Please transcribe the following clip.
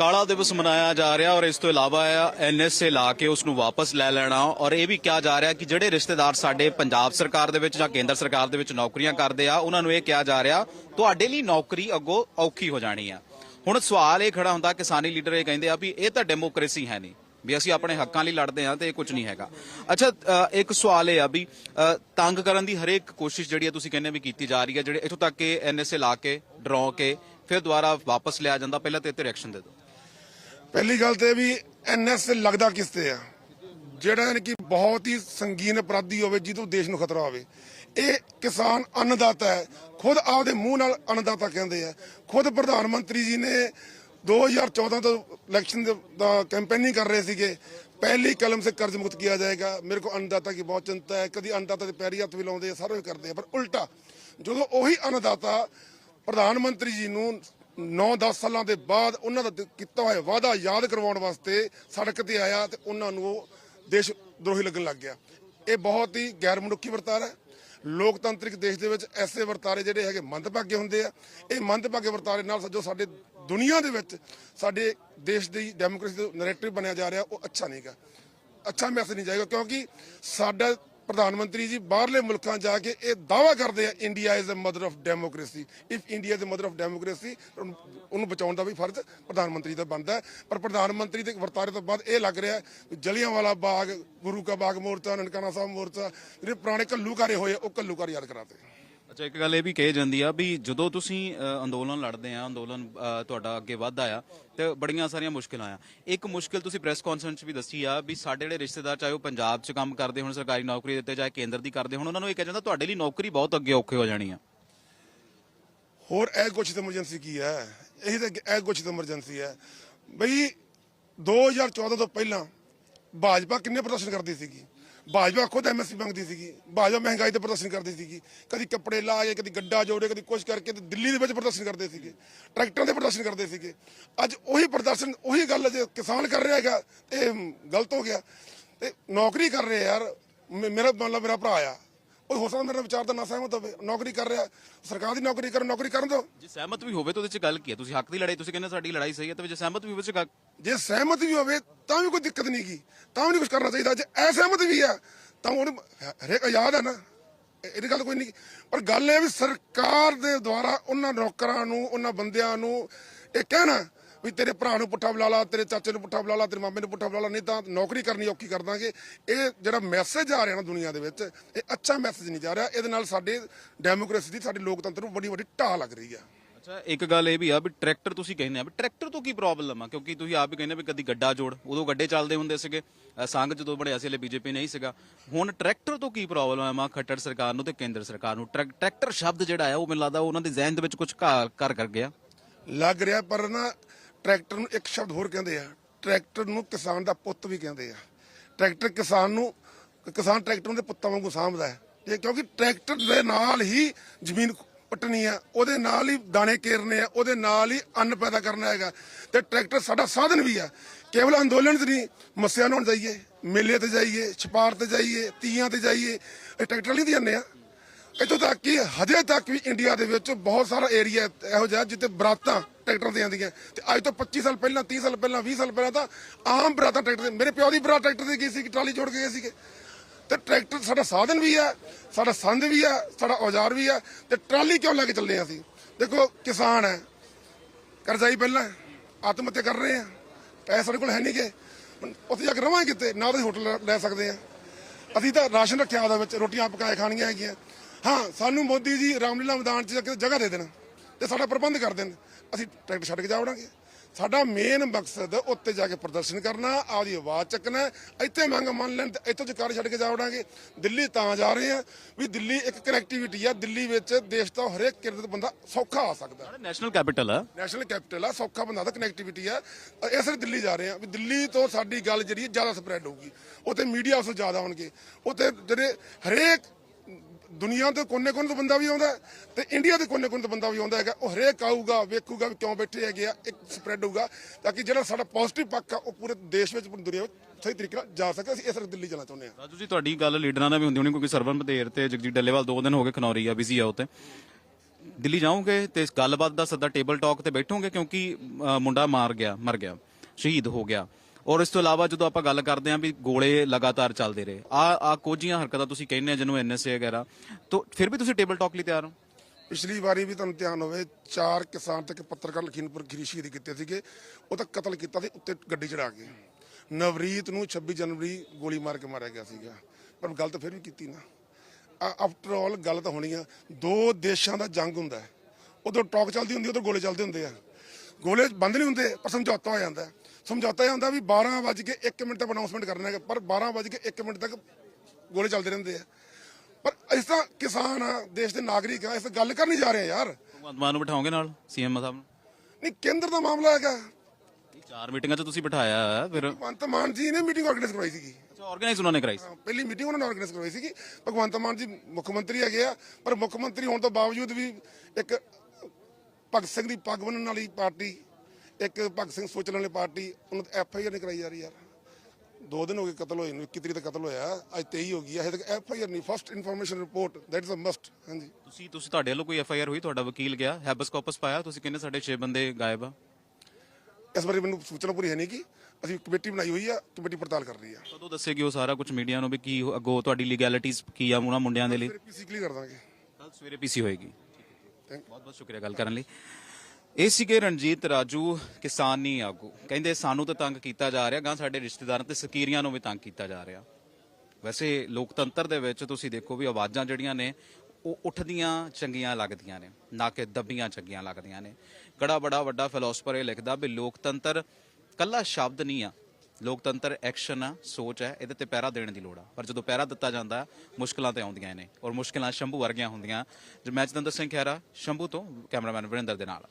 ਕਾਲਾ ਦਿਵਸ ਮਨਾਇਆ ਜਾ ਰਿਹਾ ਔਰ ਇਸ ਤੋਂ ਇਲਾਵਾ ਐਨਐਸਏ ਲਾ ਕੇ ਉਸ ਨੂੰ ਵਾਪਸ ਲੈ ਲੈਣਾ ਔਰ ਇਹ ਵੀ ਕਿਹਾ ਜਾ ਰਿਹਾ ਕਿ ਜਿਹੜੇ ਰਿਸ਼ਤੇਦਾਰ ਸਾਡੇ ਪੰਜਾਬ ਸਰਕਾਰ ਦੇ ਵਿੱਚ ਜਾਂ ਕੇਂਦਰ ਸਰਕਾਰ ਦੇ ਵਿੱਚ ਨੌਕਰੀਆਂ ਕਰਦੇ ਆ, ਉਹਨਾਂ ਨੂੰ ਇਹ ਕਿਹਾ ਜਾ ਰਿਹਾ, ਤੁਹਾਡੇ ਲਈ ਨੌਕਰੀ ਅੱਗੋਂ ਔਖੀ ਹੋ ਜਾਣੀ ਆ। ਹੁਣ ਸਵਾਲ ਇਹ ਖੜਾ ਹੁੰਦਾ, ਕਿਸਾਨੀ ਲੀਡਰ ਇਹ ਕਹਿੰਦੇ ਆ ਵੀ ਇਹ ਤਾਂ ਡੈਮੋਕ੍ਰੇਸੀ ਹੈ ਨਹੀਂ, ਵੀ ਅਸੀਂ ਆਪਣੇ ਹੱਕਾਂ ਲਈ ਲੜਦੇ ਹਾਂ ਤੇ ਇਹ ਕੁਝ ਨਹੀਂ ਹੈਗਾ। ਅੱਛਾ ਇੱਕ ਸਵਾਲ ਇਹ ਆ ਵੀ ਤੰਗ ਕਰਨ ਦੀ ਹਰੇਕ ਕੋਸ਼ਿਸ਼ ਜਿਹੜੀ ਆ ਤੁਸੀਂ ਕਹਿੰਦੇ ਵੀ ਕੀਤੀ ਜਾ ਰਹੀ ਹੈ ਜਿਹੜੇ ਇੱਥੋਂ ਤੱਕ ਕਿ ਐਨਐਸਏ ਲਾ ਕੇ ਡਰਾਉ ਕੇ, ਫਿਰ ਦੁਬਾਰਾ ਵਾਪਸ ਲਿਆ ਜਾਂਦਾ, ਪਹਿਲਾਂ ਤੇ ਇੱਥੇ ਰਿਐਕਸ਼ਨ ਦੇ ਦਿਓ। ਪਹਿਲੀ ਗੱਲ ਤੇ ਵੀ ਐਨਐਸ ਲੱਗਦਾ ਕਿਸ ਤੇ ਆ? ਜਿਹੜਾ ਯਾਨੀ ਕਿ ਬਹੁਤ ਹੀ ਸੰਗੀਨ ਅਪਰਾਧੀ ਹੋਵੇ, ਜਿਹਦੇ ਦੇਸ਼ ਨੂੰ ਖਤਰਾ ਹੋਵੇ। ਇਹ ਕਿਸਾਨ ਅੰਨਦਾਤਾ ਹੈ। ਖੁਦ ਆਪਦੇ ਮੂੰਹ ਨਾਲ ਅੰਨਦਾਤਾ ਕਹਿੰਦੇ ਆ। ਖੁਦ ਪ੍ਰਧਾਨ ਮੰਤਰੀ ਜੀ ਨੇ 2014 ਤੋਂ ਇਲੈਕਸ਼ਨ ਦਾ ਕੈਂਪੇਨਿੰਗ ਕਰ ਰਹੇ ਸੀਗੇ। ਪਹਿਲੀ ਕਲਮ ਸੇ ਕਰਜ਼ ਮੁਕਤ ਕੀਤਾ ਜਾਏਗਾ। ਮੇਰੇ ਕੋ ਅੰਨਦਾਤਾ ਕੀ ਬਹੁਤ ਚਿੰਤਾ ਹੈ। ਕਦੀ ਅੰਨਦਾਤਾ ਦੇ ਪੈਰੀ ਹੱਥ ਵੀ ਲਾਉਂਦੇ ਆ, ਸਾਰੇ ਵੀ ਕਰਦੇ ਆ। ਪਰ ਉਲਟਾ, ਜਦੋਂ ਉਹੀ ਅੰਨਦਾਤਾ ਪ੍ਰਧਾਨ ਮੰਤਰੀ ਜੀ ਨੂੰ 9-10 ਸਾਲਾਂ ਦੇ ਬਾਅਦ ਉਹਨਾਂ ਦਾ ਕੀਤਾ ਹੋਇਆ ਵਾਅਦਾ ਯਾਦ ਕਰਵਾਉਣ ਵਾਸਤੇ ਸੜਕ ਤੇ ਆਇਆ ਤੇ ਉਹਨਾਂ ਨੂੰ ਉਹ ਦੇਸ਼ ਦਰੋਹੀ ਲੱਗਣ ਲੱਗ ਗਿਆ। ਇਹ ਬਹੁਤ ਹੀ ਗੈਰ ਮਨੁੱਖੀ ਵਰਤਾਰਾ ਹੈ। ਲੋਕਤੰਤਰਿਕ ਦੇਸ਼ ਦੇ ਵਿੱਚ ਐਸੇ ਵਰਤਾਰੇ ਜਿਹੜੇ ਹੈਗੇ ਮੰਦਭਾਗੇ ਹੁੰਦੇ ਆ। ਇਹ ਮੰਦਭਾਗੇ ਵਰਤਾਰੇ ਨਾਲ ਜੋ ਸਾਡੇ ਦੁਨੀਆ ਦੇ ਵਿੱਚ ਸਾਡੇ ਦੇਸ਼ ਦੀ ਡੈਮੋਕ੍ਰੇਸੀ ਦਾ ਨੈਰੇਟਿਵ ਬਣਿਆ ਜਾ ਰਿਹਾ, ਉਹ ਅੱਛਾ ਨਹੀਂਗਾ ਅੱਛਾ ਮੈਸੇਜ ਨਹੀਂ ਜਾਏਗਾ ਕਿਉਂਕਿ ਸਾਡਾ ਪ੍ਰਧਾਨ ਮੰਤਰੀ ਜੀ, ਬਾਹਰਲੇ ਮੁਲਕਾਂ ਜਾ ਕੇ ਇਹ ਦਾਵਾ ਕਰਦੇ ਆ India is a mother of democracy if India is a mother of democracy ਉਹਨੂੰ ਬਚਾਉਣ ਦਾ ਵੀ ਫਰਜ਼ ਪ੍ਰਧਾਨ ਮੰਤਰੀ ਦਾ ਬਣਦਾ ਹੈ। ਪਰ ਪ੍ਰਧਾਨ ਮੰਤਰੀ ਦੇ ਵਰਤਾਰੇ ਤੋਂ ਬਾਅਦ ਇਹ ਲੱਗ ਰਿਹਾ ਜਲੀਆਂਵਾਲਾ ਬਾਗ, ਗੁਰੂ ਕਾ ਬਾਗ ਮੋਰਚਾ, ਨਨਕਾਣਾ ਸਾਹਿਬ ਮੋਰਚਾ, ਜਿਹੜੇ ਪੁਰਾਣੇ ਘੱਲੂਘਾਰੇ ਹੋਏ ਉਹ ਘੱਲੂਘਾਰੇ ਯਾਦ ਕਰਾਤੇ। ਅੱਛਾ ਇੱਕ ਗੱਲ ਇਹ ਵੀ ਕਹੀ ਜਾਂਦੀ ਆ ਵੀ ਜਦੋਂ ਤੁਸੀਂ ਅ, ਅੰਦੋਲਨ ਲੜਦੇ ਆ ਅੰਦੋਲਨ ਅ, ਤੁਹਾਡਾ ਅੱਗੇ ਵੱਧਦਾ ਆ ਤੇ ਬੜੀਆਂ ਸਾਰੀਆਂ ਮੁਸ਼ਕਲਾਂ ਆ। ਇੱਕ ਮੁਸ਼ਕਲ ਤੁਸੀਂ ਪ੍ਰੈਸ ਕਾਨਫਰੰਸ 'ਚ ਵੀ ਦੱਸੀ ਆ ਵੀ ਸਾਡੇ ਜਿਹੜੇ ਰਿਸ਼ਤੇਦਾਰ ਚਾਹੇ ਉਹ ਪੰਜਾਬ 'ਚ ਕੰਮ ਕਰਦੇ ਹੋਣ ਸਰਕਾਰੀ ਨੌਕਰੀ ਦਿੱਤੇ ਚਾਹੇ ਕੇਂਦਰ ਦੀ ਕਰਦੇ ਹੋਣ ਉਹਨਾਂ ਨੂੰ ਇਹ ਕਿਹਾ ਜਾਂਦਾ ਤੁਹਾਡੇ ਲਈ ਨੌਕਰੀ ਬਹੁਤ ਅੱਗੇ ਔਖੇ ਹੋ ਜਾਣੀ ਆ। ਹੋਰ ਇਹ ਕੁਛ ਤਾਂ ਐਮਰਜੈਂਸੀ ਕੀ ਹੈ? ਇਹੀ ਤਾਂ ਇਹ ਕੁਛ ਤਾਂ ਐਮਰਜੈਂਸੀ ਹੈ। ਬਈ 2014 ਤੋਂ ਪਹਿਲਾਂ ਭਾਜਪਾ ਕਿੰਨੇ ਪ੍ਰਦਰਸ਼ਨ ਕਰਦੀ ਸੀਗੀ? ਭਾਜਪਾ ਖੁਦ ਐਮਐਸਪੀ ਮੰਗਦੀ ਸੀਗੀ। ਭਾਜਪਾ ਮਹਿੰਗਾਈ ਤੇ ਪ੍ਰਦਰਸ਼ਨ ਕਰਦੀ ਸੀਗੀ। ਕਦੀ ਕੱਪੜੇ ਲਾ ਕੇ, ਕਦੀ ਗੱਡਾ ਜੋੜੇ, ਕਦੀ ਕੁਛ ਕਰਕੇ ਤੇ ਦਿੱਲੀ ਦੇ ਵਿੱਚ ਪ੍ਰਦਰਸ਼ਨ ਕਰਦੇ ਸੀਗੇ। ਟਰੈਕਟਰਾਂ ਦੇ ਪ੍ਰਦਰਸ਼ਨ ਕਰਦੇ ਸੀਗੇ। ਅੱਜ ਉਹੀ ਪ੍ਰਦਰਸ਼ਨ, ਉਹੀ ਗੱਲ ਜੇ ਕਿਸਾਨ ਕਰ ਰਿਹਾ ਹੈਗਾ ਇਹ ਗਲਤ ਹੋ ਗਿਆ। ਤੇ ਨੌਕਰੀ ਕਰ ਰਹੇ ਯਾਰ। ਮੇ- ਮੇਰਾ, ਮੰਨ ਲਾ ਮੇਰਾ ਭਰਾ ਆ। ਉਹ ਹੋ ਸਕਦਾ ਮੇਰੇ ਵਿਚਾਰ ਦਾ ਨਾ ਸਹਿਮਤ ਹੋਵੇ। ਨੌਕਰੀ ਕਰ ਰਿਹਾ। ਸਰਕਾਰ ਦੀ ਨੌਕਰੀ ਕਰਨ ਨੌਕਰੀ ਕਰਨ ਦਿਓ ਜੇ ਸਹਿਮਤ ਵੀ ਹੋਵੇ ਤਾਂ ਉਹਦੇ 'ਚ ਗੱਲ ਕੀ ਹੈ? ਤੁਸੀਂ ਹੱਕ ਦੀ ਲੜਾਈ ਤੁਸੀਂ ਕਹਿੰਦੇ ਸਾਡੀ ਲੜਾਈ ਸਹੀ ਹੈ ਤੇ ਜੇ ਸਹਿਮਤ ਵੀ ਹੋਵੇ ਤਾਂ ਜੇ ਸਹਿਮਤ ਵੀ ਹੋਵੇ ਤਾਂ ਵੀ ਕੋਈ ਦਿੱਕਤ ਨਹੀਂ ਗੀ ਤਾਂ ਵੀ ਨਹੀਂ ਕੁਝ ਕਰਨਾ ਚਾਹੀਦਾ। ਜੇ ਅਸਹਿਮਤ ਵੀ ਆ ਤਾਂ ਉਹਨੂੰ ਹ- ਹਰੇਕ ਆਜ਼ਾਦ ਹੈ ਨਾ। ਇਹ- ਇਹਦੀ ਗੱਲ ਕੋਈ ਨਹੀਂ। ਪਰ ਗੱਲ ਇਹ ਵੀ ਸਰਕਾਰ ਦੇ ਦੁਆਰਾ ਉਹਨਾਂ ਨੌਕਰਾਂ ਨੂੰ ਉਹਨਾਂ ਬੰਦਿਆਂ ਨੂੰ ਇਹ ਕਹਿਣਾ ਵੀ ਤੇਰੇ ਭਰਾ ਨੂੰ ਪੁੱਠਾ ਬੁਲਾ ਲਾ ਤੇਰੇ ਚਾਚੇ ਨੂੰ ਪੁੱਠਾ ਬੁਲਾ ਲਾ ਤੇਰੇ ਮਾਮੇ ਨੂੰ ਪੁੱਠਾ ਬੁਲਾ ਲਾ ਨਹੀਂ ਤਾਂ ਨੌਕਰੀ ਕਰਨੀ ਔਖੀ ਕਰ ਦਾਂਗੇ। ਇਹ ਜਿਹੜਾ ਮੈਸੇਜ ਆ ਰਿਹਾ ਨਾ ਦੁਨੀਆ ਦੇ ਵਿੱਚ ਇਹ ਅੱਛਾ ਮੈਸੇਜ ਨਹੀਂ ਜਾ ਰਿਹਾ। ਇਹਦੇ ਨਾਲ ਸਾਡੇ ਡੈਮੋਕ੍ਰੇਸੀ ਦੀ ਸਾਡੇ ਲੋਕਤੰਤਰ ਨੂੰ ਬੜੀ ਵੱਡੀ ਢਾਹ ਲੱਗ ਰਹੀ ਆ। ਅੱਛਾ ਇੱਕ ਗੱਲ ਇਹ ਵੀ ਆ ਵੀ ਟਰੈਕਟਰ ਤੁਸੀਂ ਕਹਿੰਦੇ ਆ ਵੀ ਟਰੈਕਟਰ ਤੋਂ ਕੀ ਪ੍ਰੋਬਲਮ ਆ? ਕਿਉਂਕਿ ਤੁਸੀਂ ਆਪ ਵੀ ਕਹਿੰਦੇ ਵੀ ਕਦੀ ਗੱਡਾ ਜੋੜ। ਉਦੋਂ ਗੱਡੇ ਚੱਲਦੇ ਹੁੰਦੇ ਸੀਗੇ। ਸੰਘ ਜਦੋਂ ਬਣਿਆ ਸੀ ਹਲੇ ਬੀਜੇਪੀ ਨਹੀਂ ਸੀਗਾ। ਹੁਣ ਟਰੈਕਟਰ ਤੋਂ ਕੀ ਪ੍ਰੋਬਲਮ ਆ? ਮਾ ਖੱਟੜ ਸਰਕਾਰ ਨੂੰ ਤੇ ਕੇਂਦਰ ਸਰਕਾਰ ਨੂੰ? ਟਰੈਕ- ਟਰੈਕਟਰ ਸ਼ਬਦ ਜਿਹੜਾ ਆ ਉਹ ਮੈਨੂੰ ਲੱਗਦਾ ਉਹਨਾਂ ਦੇ ਜ਼ਿਹਨ ਦੇ ਵਿੱਚ ਕੁਝ ਘਰ ਕਰ ਕਰ ਗਿਆ। ਲੱਗ ਰਿਹਾ ਪਰ ਨਾ ਟਰੈਕਟਰ ਨੂੰ ਇੱਕ ਸ਼ਬਦ ਹੋਰ ਕਹਿੰਦੇ ਆ, ਟਰੈਕਟਰ ਨੂੰ ਕਿਸਾਨ ਦਾ ਪੁੱਤ ਵੀ ਕਹਿੰਦੇ ਆ। ਟਰੈਕਟਰ ਕਿਸਾਨ ਨੂੰ, ਕਿਸਾਨ ਟਰੈਕਟਰ ਨੂੰ ਦੇ ਪੁੱਤਾਂ ਵਾਂਗੂ ਸਾਂਭਦਾ ਹੈ। ਇਹ ਕਿਉਂਕਿ ਟਰੈਕਟਰ ਦੇ ਨਾਲ ਹੀ ਜ਼ਮੀਨ ਪੱਟਣੀ ਆ, ਉਹਦੇ ਨਾਲ ਹੀ ਦਾਣੇ ਕੇਰਨੇ ਆ, ਉਹਦੇ ਨਾਲ ਹੀ ਅੰਨ ਪੈਦਾ ਕਰਨਾ ਹੈਗਾ। ਤੇ ਟਰੈਕਟਰ ਸਾਡਾ ਸਾਧਨ ਵੀ ਆ। ਕੇਵਲ ਅੰਦੋਲਨ 'ਚ ਨਹੀਂ, ਮੱਸਿਆ ਨੂੰ ਜਾਈਏ, ਮੇਲੇ ਤੇ ਜਾਈਏ, ਛਪਾਰ ਤੇ ਜਾਈਏ, ਤੀਆਂ ਤੇ ਜਾਈਏ, ਇਹ ਟਰੈਕਟਰ ਲਈ ਜਾਂਦੇ ਆ। ਇੱਥੋਂ ਤੱਕ ਕਿ ਹਜੇ ਤੱਕ ਵੀ ਇੰਡੀਆ ਦੇ ਵਿੱਚ ਬਹੁਤ ਸਾਰਾ ਏਰੀਆ ਇਹੋ ਜਿਹਾ ਜਿੱਥੇ ਬਰਾਤਾਂ ਟਰੈਕਟਰ ਤੇ ਆਉਂਦੀਆਂ। ਤੇ ਅੱਜ ਤੋਂ 25 ਸਾਲ ਪਹਿਲਾਂ 30 ਸਾਲ ਪਹਿਲਾਂ 20 ਸਾਲ ਪਹਿਲਾਂ ਤਾਂ ਆਮ ਬਰਾਤਾਂ ਟਰੈਕਟਰ ਤੇ ਮੇਰੇ ਪਿਓ ਦੀ ਬਰਾਤ ਟਰੈਕਟਰ ਤੇ ਗਈ ਸੀ ਟਰਾਲੀ ਜੋੜ ਕੇ ਗਏ ਸੀਗੇ। ਤੇ ਟਰੈਕਟਰ ਸਾਡਾ ਸਾਧਨ ਵੀ ਆ, ਸਾਡਾ ਸੰਦ ਵੀ ਆ, ਸਾਡਾ ਔਜ਼ਾਰ ਵੀ ਆ, ਤੇ ਟਰਾਲੀ ਕਿਉਂ ਲੈ ਕੇ ਚੱਲੇ ਆ ਅਸੀਂ? ਦੇਖੋ, ਕਿਸਾਨ ਹੈ। ਕਰਜ਼ਾਈ ਪਹਿਲਾਂ ਆਤਮ ਹੱਤਿਆ ਕਰ ਰਹੇ ਆ। ਪੈਸੇ ਸਾਡੇ ਕੋਲ ਹੈ ਨਹੀਂ ਗੇ ਉੱਥੇ ਜਾ ਕੇ ਰਵਾਂਗੇ ਕਿਤੇ ਨਾ ਉਹਦੇ ਹੋਟਲ ਲੈ ਸਕਦੇ ਆ। ਅਸੀਂ ਤਾਂ ਰਾਸ਼ਨ ਰੱਖਿਆ ਉਹਦੇ ਵਿੱਚ, ਰੋਟੀਆਂ ਪਕਾਏ, ਖਾਣੀਆਂ ਹੈਗੀਆਂ। ਹਾਂ, ਸਾਨੂੰ ਮੋਦੀ ਜੀ ਰਾਮਲੀਲਾ ਮੈਦਾਨ 'ਚ ਜਾ ਕੇ ਜਗ੍ਹਾ ਦੇ ਦੇਣਾ। ਤੇ ਸਾਡਾ ਪ੍ਰਬੰਧ ਕਰ ਦੇਣ ਅਸੀਂ ਟਰੈਕਟਰ ਛੱਡ ਕੇ ਜਾਵੜਾਂਗੇ ਸਾਡਾ ਮੇਨ ਮਕਸਦ ਉੱਤੇ ਜਾ ਕੇ ਪ੍ਰਦਰਸ਼ਨ ਕਰਨਾ ਆਪਦੀ ਆਵਾਜ਼ ਚੱਕਣਾ ਇੱਥੇ ਮੰਗ ਮੰਨ ਲੈਣ ਤੇ ਇੱਥੋਂ ਜਕਾਰ ਛੱਡ ਕੇ ਜਾਵੜਾਂਗੇ ਦਿੱਲੀ ਤਾਂ ਜਾ ਰਹੇ ਆ ਵੀ ਦਿੱਲੀ ਇੱਕ ਕਨੈਕਟੀਵਿਟੀ ਆ ਦਿੱਲੀ ਵਿੱਚ ਦੇਸ਼ ਦਾ ਹਰੇਕ ਕਿਰਤ ਬੰਦਾ ਸੌਖਾ ਆ ਸਕਦਾ। ਨੈਸ਼ਨਲ ਕੈਪੀਟਲ ਆ। ਨੈਸ਼ਨਲ ਕੈਪੀਟਲ ਆ ਸੌਖਾ ਬੰਦਾ ਦਾ ਕਨੈਕਟੀਵਿਟੀ ਆ। ਇਸ ਲਈ ਦਿੱਲੀ ਜਾ ਰਹੇ ਆ ਵੀ ਦਿੱਲੀ ਤੋਂ ਸਾਡੀ ਗੱਲ ਜਿਹੜੀ ਜ਼ਿਆਦਾ ਸਪਰੈਡ ਹੋਊਗੀ। ਉੱਥੇ ਮੀਡੀਆ ਉਸ ਜ਼ਿਆਦਾ ਆਉਣਗੇ ਉੱਥੇ ਜਿਹੜੇ ਹਰੇਕ ਦੁਨੀਆ ਦੇ ਕੋਨੇ-ਕੋਨੇ ਤੋਂ ਬੰਦਾ ਵੀ ਆਉਂਦਾ ਤੇ ਇੰਡੀਆ ਦੇ ਕੋਨੇ-ਕੋਨੇ ਤੋਂ ਬੰਦਾ ਵੀ ਆਉਂਦਾ ਹੈਗਾ। ਉਹ ਹਰੇਕ ਆਊਗਾ, ਵੇਖੂਗਾ ਵੀ ਕਿਉਂ ਬੈਠੇ ਹੈਗੇ ਆ, ਇੱਕ ਸਪਰੈਡ ਹੋਊਗਾ ਤਾਂ ਕਿ ਜਿਹੜਾ ਸਾਡਾ ਪੋਜ਼ਿਟਿਵ ਪੱਖ ਆ, ਉਹ ਪੂਰੇ ਦੇਸ਼ ਵਿੱਚ, ਪੂਰੀ ਦੁਨੀਆ ਵਿੱਚ ਸਹੀ ਤਰੀਕੇ ਨਾਲ ਜਾ ਸਕੇ। ਅਸੀਂ ਇਸ ਲਈ ਦਿੱਲੀ ਜਾਣਾ ਚਾਹੁੰਦੇ ਹਾਂ। ਰਾਜੂ ਜੀ, ਤੁਹਾਡੀ ਗੱਲ ਲੀਡਰਾਂ ਨਾਲ ਵੀ ਹੁੰਦੀ ਹੋਣੀ, ਕਿਉਂਕਿ ਸਰਵਨ ਬਧੇਰ ਤੇ ਜਗਜੀਤ ਡੱਲੇਵਾਲ ਦੋ ਦਿਨ ਹੋ ਗਏ ਖਨੌਰੀ ਆ ਬਿਜ਼ੀ ਆ ਉੱਤੇ ਦਿੱਲੀ ਜਾਓਗੇ ਤੇ ਇਸ ਗੱਲਬਾਤ ਦਾ ਸੱਦਾ ਟੇਬਲ ਟਾਕ ਤੇ ਬੈਠੋਗੇ ਕਿਉਂਕਿ ਮੁੰਡਾ ਮਾਰ ਗਿਆ, ਮਰ ਗਿਆ, ਸ਼ਹੀਦ ਹੋ ਗਿਆ। ਔਰ ਇਸ ਤੋਂ ਇਲਾਵਾ ਜਦੋਂ ਆਪਾਂ ਗੱਲ ਕਰਦੇ ਹਾਂ ਵੀ ਗੋਲੇ ਲਗਾਤਾਰ ਚੱਲਦੇ ਰਹੇ, ਆ ਆ ਕੋਝੀਆਂ ਹਰਕਤਾਂ ਤੁਸੀਂ ਕਹਿੰਦੇ ਆ ਜਿਹਨੂੰ ਐਨਐਸਏ ਵਗੈਰਾ, ਤੋਂ ਫਿਰ ਵੀ ਤੁਸੀਂ ਟੇਬਲ ਟਾਕ ਲਈ ਤਿਆਰ ਹੋ? ਪਿਛਲੀ ਵਾਰੀ ਵੀ ਤੁਹਾਨੂੰ ਧਿਆਨ ਹੋਵੇ, ਚਾਰ ਕਿਸਾਨ ਤੇ ਇੱਕ ਪੱਤਰਕਾਰ ਲਖੀਮਪੁਰ ਖੀਰੀ ਸ਼ਹੀਦ ਕੀਤੇ ਸੀਗੇ, ਉਹ ਤਾਂ ਕਤਲ ਕੀਤਾ ਸੀ ਉੱਤੇ ਗੱਡੀ ਚੜਾ ਕੇ। ਨਵਰੀਤ ਨੂੰ 26 ਜਨਵਰੀ ਗੋਲੀ ਮਾਰ ਕੇ ਮਾਰਿਆ ਗਿਆ ਸੀਗਾ, ਪਰ ਗਲਤ ਫਿਰ ਵੀ ਕੀਤੀ ਨਾ। ਆਫਟਰ ਆਲ ਗੱਲ ਤਾਂ ਹੋਣੀ ਆ, ਦੋ ਦੇਸ਼ਾਂ ਦਾ ਜੰਗ ਹੁੰਦਾ ਉਦੋਂ ਟਾਕ ਚੱਲਦੀ ਹੁੰਦੀ, ਉਦੋਂ ਗੋਲੇ ਚੱਲਦੇ ਹੁੰਦੇ ਆ। ਗੋਲੇ ਬੰਦ ਨਹੀਂ ਹੁੰਦੇ, ਪਰ ਸਮਝੌਤਾ ਹੋ ਜਾਂਦਾ ਸਮਝੌਤਾ ਇਹ ਹੁੰਦਾ ਵੀ 12 ਵਜੇ ਕੇ 1 ਮਿੰਟ ਤੱਕ ਅਨਾਉਂਸਮੈਂਟ ਕਰਨਾ ਹੈ ਪਰ 12 ਵਜੇ ਕੇ 1 ਮਿੰਟ ਤੱਕ ਗੋਲੇ ਚੱਲਦੇ ਰਹਿੰਦੇ ਆ। ਪਰ ਇਸ ਤਾਂ ਕਿਸਾਨ ਆ ਦੇਸ਼ ਦੇ ਨਾਗਰਿਕ ਆ ਇਸ ਤਾਂ ਗੱਲ ਕਰਨੀ ਜਾ ਰਹੇ ਆ ਯਾਰ। ਭਗਵੰਤ ਮਾਨ ਨੂੰ ਬਿਠਾਓਗੇ ਨਾਲ ਸੀਐਮ ਸਾਹਿਬ ਨੂੰ? ਨਹੀਂ ਕੇਂਦਰ ਦਾ ਮਾਮਲਾ ਹੈਗਾ। ਚਾਰ ਮੀਟਿੰਗਾਂ 'ਚ ਤੁਸੀਂ ਬਿਠਾਇਆ ਫਿਰ ਭਗਵੰਤ ਮਾਨ ਜੀ ਨੇ ਮੀਟਿੰਗ ਆਰਗੇਨਾਈਜ਼ ਕਰਵਾਈ ਸੀਗੀ। ਅੱਛਾ ਆਰਗੇਨਾਈਜ਼ ਉਹਨਾਂ ਨੇ ਕਰਾਈ ਸੀ? ਪਹਿਲੀ ਮੀਟਿੰਗ ਉਹਨਾਂ ਨੇ ਆਰਗੇਨਾਈਜ਼ ਕਰਵਾਈ ਸੀਗੀ। ਭਗਵੰਤ ਮਾਨ ਜੀ ਮੁੱਖ ਮੰਤਰੀ ਹੈਗੇ ਆ ਪਰ ਮੁੱਖ ਮੰਤਰੀ ਹੋਣ ਤੋਂ ਬਾਵਜੂਦ ਵੀ ਇੱਕ ਭਗਤ ਸਿੰਘ ਦੀ ਪੱਗ ਬੰਨਣ ਵਾਲੀ ਪਾਰਟੀ ਇੱਕ ਭਗਤ ਸਿੰਘ ਸੋਚਣ ਵਾਲੀ ਪਾਰਟੀ ਉਹਨਾਂ ਤੇ ਐਫ ਆਈ ਆਰ ਨਹੀਂ ਕਰਾਈ ਜਾ ਰਹੀ ਯਾਰ। ਦੋ ਦਿਨ ਹੋ ਗਏ ਕਤਲ ਹੋਏ ਨੂੰ 21 ਤਰੀਕ ਦਾ ਕਤਲ ਹੋਇਆ ਅੱਜ 23 ਹੋ ਗਈ ਹੈ ਹਜੇ ਤੱਕ ਐਫ ਆਈ ਆਰ ਨਹੀਂ first information report that is a must ਹਾਂਜੀ। ਤੁਸੀਂ ਤੁਸੀਂ ਤੁਹਾਡੇ ਵੱਲੋਂ ਕੋਈ ਐਫ ਆਈ ਆਰ ਹੋਈ ਤੁਹਾਡਾ ਵਕੀਲ ਗਿਆ ਹੈਬਸ ਕਾਪਸ ਪਾਇਆ ਤੁਸੀਂ ਕਹਿੰਦੇ ਸਾਡੇ 6 ਬੰਦੇ ਗਾਇਬ ਆ? ਇਸ ਬਾਰੇ ਮੈਨੂੰ ਸੂਚਨਾ ਪੂਰੀ ਹੈ ਨਹੀਂ ਕਿ ਅਸੀਂ ਕਮੇਟੀ ਬਣਾਈ ਹੋਈ ਆ ਕਮੇਟੀ ਪੜਤਾਲ ਕਰ ਰਹੀ ਆ। ਕਦੋਂ ਦੱਸੇਗੀ ਉਹ ਸਾਰਾ ਕੁਝ ਮੀਡੀਆ ਨੂੰ ਵੀ ਕੀ ਅੱਗੋਂ ਤੁਹਾਡੀ ਲੀਗੈਲਿਟੀਜ਼ ਕੀ ਆ ਉਹਨਾਂ ਮੁੰਡਿਆਂ ਦੇ ਲਈ? ਪੀਸੀ ਕਲੀਅਰ ਕਰ ਦਾਂਗੇ। ਕੱਲ ਸਵੇਰੇ ਪੀਸੀ ਹੋਏਗੀ। ਬਹੁਤ ਬਹੁਤ ਸ਼ੁਕਰੀਆ ਗੱਲ ਕਰਨ ਲਈ। ਇਹ ਸੀਗੇ ਰਣਜੀਤ, ਰਾਜੂ, ਕਿਸਾਨੀ ਆਗੂ। ਕਹਿੰਦੇ ਸਾਨੂੰ ਤਾਂ ਤੰਗ ਕੀਤਾ ਜਾ ਰਿਹਾ ਗਾਂ ਸਾਡੇ ਰਿਸ਼ਤੇਦਾਰਾਂ ਤੇ ਸਕੀਰੀਆਂ ਨੂੰ ਵੀ ਤੰਗ ਕੀਤਾ ਜਾ ਰਿਹਾ। ਵੈਸੇ ਲੋਕਤੰਤਰ ਦੇ ਵਿੱਚ ਤੁਸੀਂ ਦੇਖੋ ਵੀ ਆਵਾਜ਼ਾਂ ਜਿਹੜੀਆਂ ਨੇ, ਉਹ ਉੱਠਦੀਆਂ ਚੰਗੀਆਂ ਲੱਗਦੀਆਂ ਨੇ, ਨਾ ਕਿ ਦੱਬੀਆਂ ਚੰਗੀਆਂ ਲੱਗਦੀਆਂ ਨੇ। ਗੜਾ ਬੜਾ ਵੱਡਾ ਫਿਲਾਸਫਰ ਇਹ ਲਿਖਦਾ ਵੀ ਲੋਕਤੰਤਰ ਕੱਲਾ ਸ਼ਬਦ ਨਹੀਂ ਆ। ਲੋਕਤੰਤਰ ਐਕਸ਼ਨ ਆ, ਸੋਚ ਹੈ ਇਹਦੇ ਤੇ ਪਹਿਰਾ ਦੇਣ ਦੀ ਲੋੜ ਆ। ਪਰ ਜਦੋਂ ਪਹਿਰਾ ਦਿੱਤਾ ਜਾਂਦਾ, ਮੁਸ਼ਕਲਾਂ ਤੇ ਆਉਂਦੀਆਂ ਨੇ। ਔਰ ਮੁਸ਼ਕਲਾਂ ਸ਼ੰਭੂ ਵਰਗੀਆਂ ਹੁੰਦੀਆਂ। ਜੇ ਮੈਂ ਜਤਿੰਦਰ ਸਿੰਘ ਖਹਿਰਾ, ਸ਼ੰਭੂ ਤੋਂ ਕੈਮਰਾਮੈਨ ਵਰਿੰਦਰ ਦੇ ਨਾਲ।